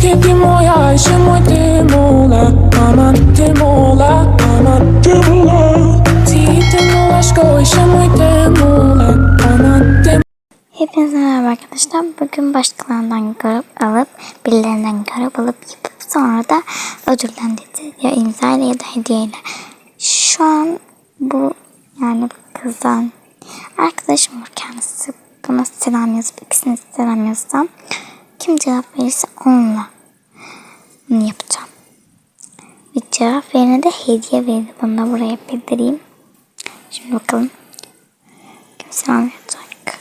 que demola, chama demola, aman demola, aman demola. Si demola, aşko, chama demola, aman demola. Hepinize merhaba arkadaşlar. Bugün başkalarından görüp alıp, birilerinden görüp alıp yapıp sonra da ödüllendirdi. Ya imza ya da hediyeyle. Şu an bu yani kızdan arkadaşım kendisi. Buna selam yazıp ikisine selam yazsam kim cevap verirse onunla bunu yapacağım. Bir cevap verene de hediye verir. Bunu da buraya bildireyim. Şimdi bakalım. Kim selam yazacak?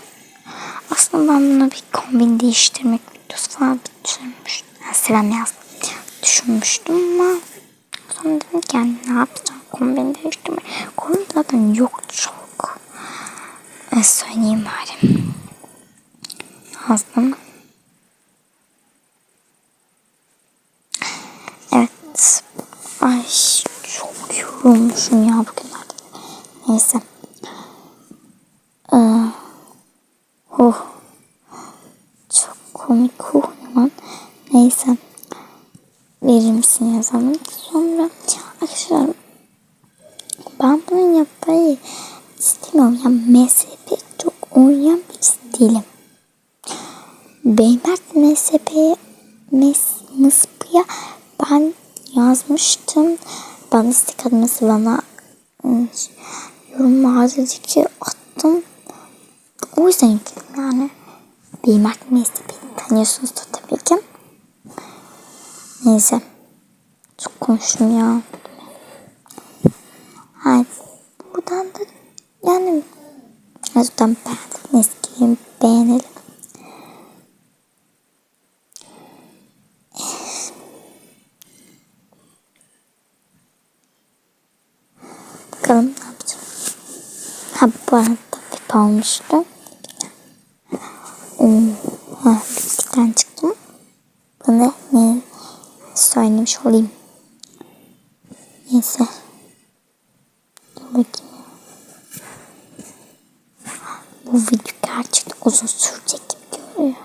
Aslında ben buna bir kombin değiştirmek videosu falan düşünmüştüm. Yani selam yazdım. Düşünmüştüm ama sonra dedim ki yani ne yapacağım kombin değiştirmek. Kombin zaten yok çok. E, söyleyeyim bari. Yazdım. Evet. Ay çok yorulmuşum ya bugünlerde. Neyse. Ee, Oh. Çok komik lan. Neyse. Verir misin yazalım. Sonra arkadaşlar ben bunu yapmayı istemiyorum. Ya mezhepe çok oynayan birisi değilim. Beymert mezhepe mes, mıspıya ben yazmıştım. Bana istek adımızı bana ıı, yorum mağazadaki attım. O yüzden yükledim yani. Bir Mert Mesleği tanıyorsunuz da tabii ki. Neyse. Çok konuştum ya. Hayır. Buradan da yani Özden beğendim. Eskiyi beğenelim. Bakalım ne yapacağım. Ha bu arada bir almıştım. Hmm, ha, bisikletten çıktım. Bunu ne söylemiş olayım. Neyse. Dur bakayım. Bu video gerçekten uzun sürecek gibi görünüyor.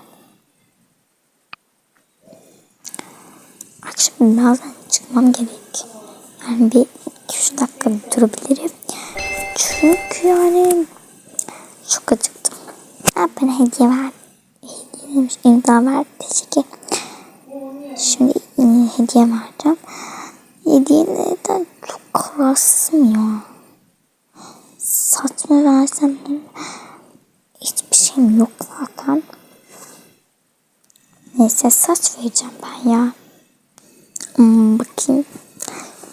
Akşam birazdan çıkmam gerek. Yani bir 2-3 dakika durabilirim. Çünkü yani çok acıktım. Ha, hediye ver. Hediye demiş. imza ver. Teşekkür. Şimdi hediye vereceğim. Hediyelerden çok kararsızım ya. Saç mı versem hiçbir şeyim yok zaten. Neyse saç vereceğim ben ya. Hmm, bakayım.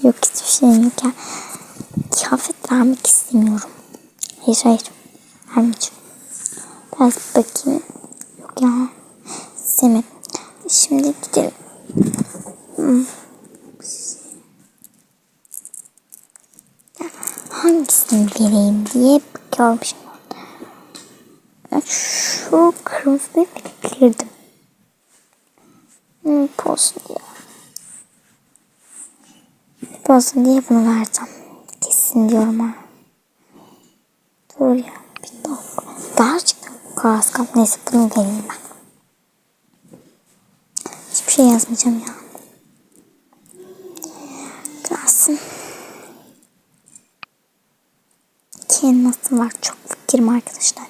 Yok hiçbir şeyim yok ya. Kıyafet vermek istemiyorum. Hayır hayır. Vermeyeceğim. Biraz bakayım. Yok ya. Sevmedim. Şimdi gidelim. Hangisini vereyim diye bakıyorum şimdi. Şu kırmızıyı bekledim. Hmm, post diye. Post diye bunu vereceğim. Kesin diyorum ha. Dur ya. Bir dakika. Gerçekten kararsız kaldım. Neyse bunu vereyim ben. Hiçbir şey yazmayacağım ya. Gelsin. Ki nasıl var çok fikrim arkadaşlar.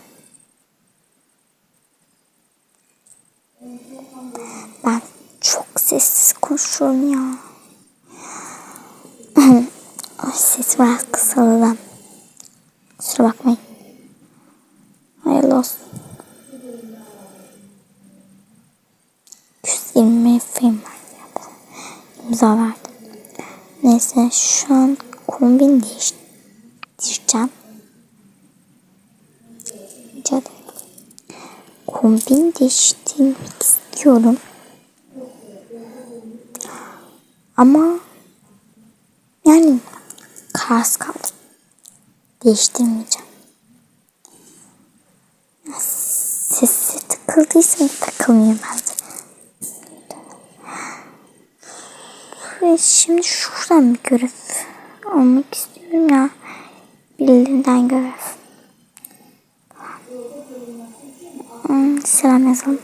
Ben çok sessiz konuşuyorum ya. Ay ses biraz kısaldı. Kusura bakmayın. Hayırlı olsun. 120 film var. İmza verdim. Neyse şu an kombin değiştireceğim. Ederim. Kombin değiştirmek istiyorum. Ama yani kararsız kaldım. Değiştirmeyeceğim. Sesi takıldıysam takılmıyor bence. Ve şimdi şuradan bir görev almak istiyorum ya. Birilerinden görev. Hmm, selam yazalım.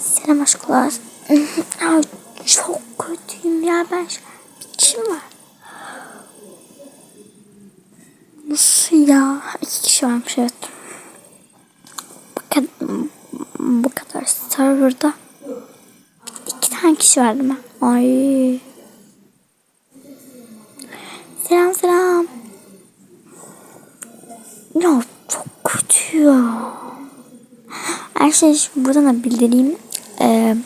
Selam aşklar. Ay, çok kötüyüm ya ben. kişi var. Ya? İki kişi varmış evet. Bu kadar, bu kadar serverda iki tane kişi vardı mı? Ay. Selam selam. Ya çok kötü ya. Şey buradan da bildireyim. Ee,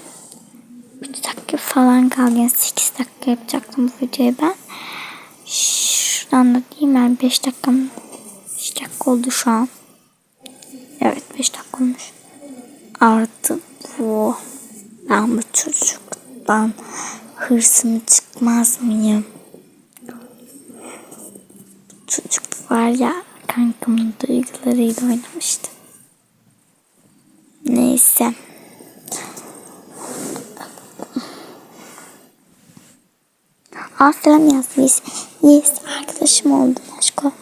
3 dakika falan kaldı. Yani 8 dakika yapacaktım bu videoyu ben. Şuradan da diyeyim yani 5 dakika 5 dakika oldu şu an. Evet 5 dakika olmuş. Artı bu. Ben bu çocuktan hırsımı çıkmaz mıyım? Çocuk var ya kankamın duygularıyla oynamıştı. Neyse. Aa selam yazdı. Yes, yes arkadaşım oldu aşko.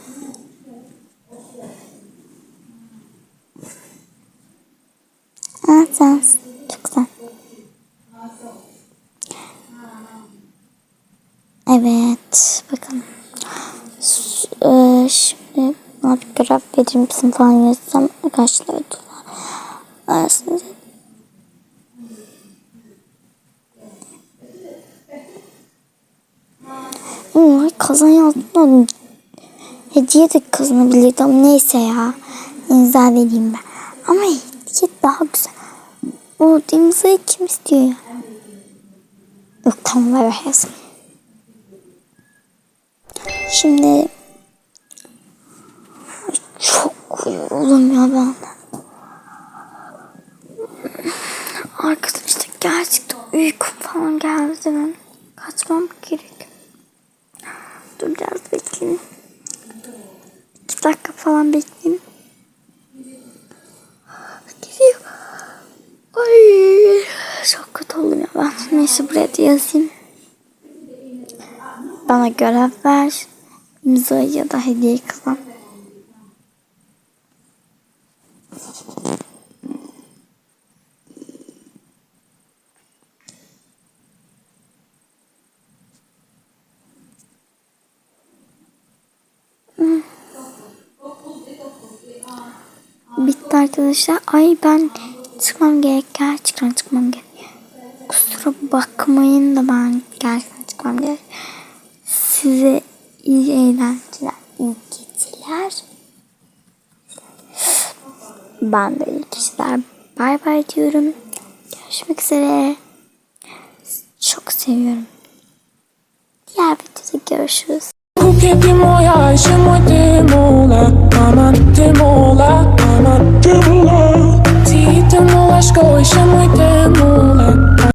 Aa sen çok güzel. Evet bakalım. Eee, şimdi bana bir görev verir misin falan yazsam dolar. Arasında Ay kazan yazdım. Hediye de kazanabilirdim neyse ya. İmza vereyim ben. Ama hediye daha güzel. O imzayı kim istiyor ya? Yok tamam ver ver yazın. Şimdi çok yoruldum ya ben. Arkadaşlar gerçekten uykum falan geldi benim. Kaçmam gerek. Dur biraz bekleyeyim. İki dakika falan bekleyeyim. Gidiyor. Ay çok kötü oldum ya ben. Neyse buraya da yazayım. Bana görev ver. İmza ya da hediye kazan. Bitti arkadaşlar. Ay ben çıkmam gerek. Gerçekten çıkmam gerek. Bakmayın da ben gerçekten çıkmam gerek. Size iyi eğlenceler, iyi geceler. Ben de iyi geceler. Bay bay diyorum. Görüşmek üzere. Çok seviyorum. Diğer videoda görüşürüz. Puis moi, chez moi t'es mon là, maman t'es mon là, maman t'es mon là. Si t'es mon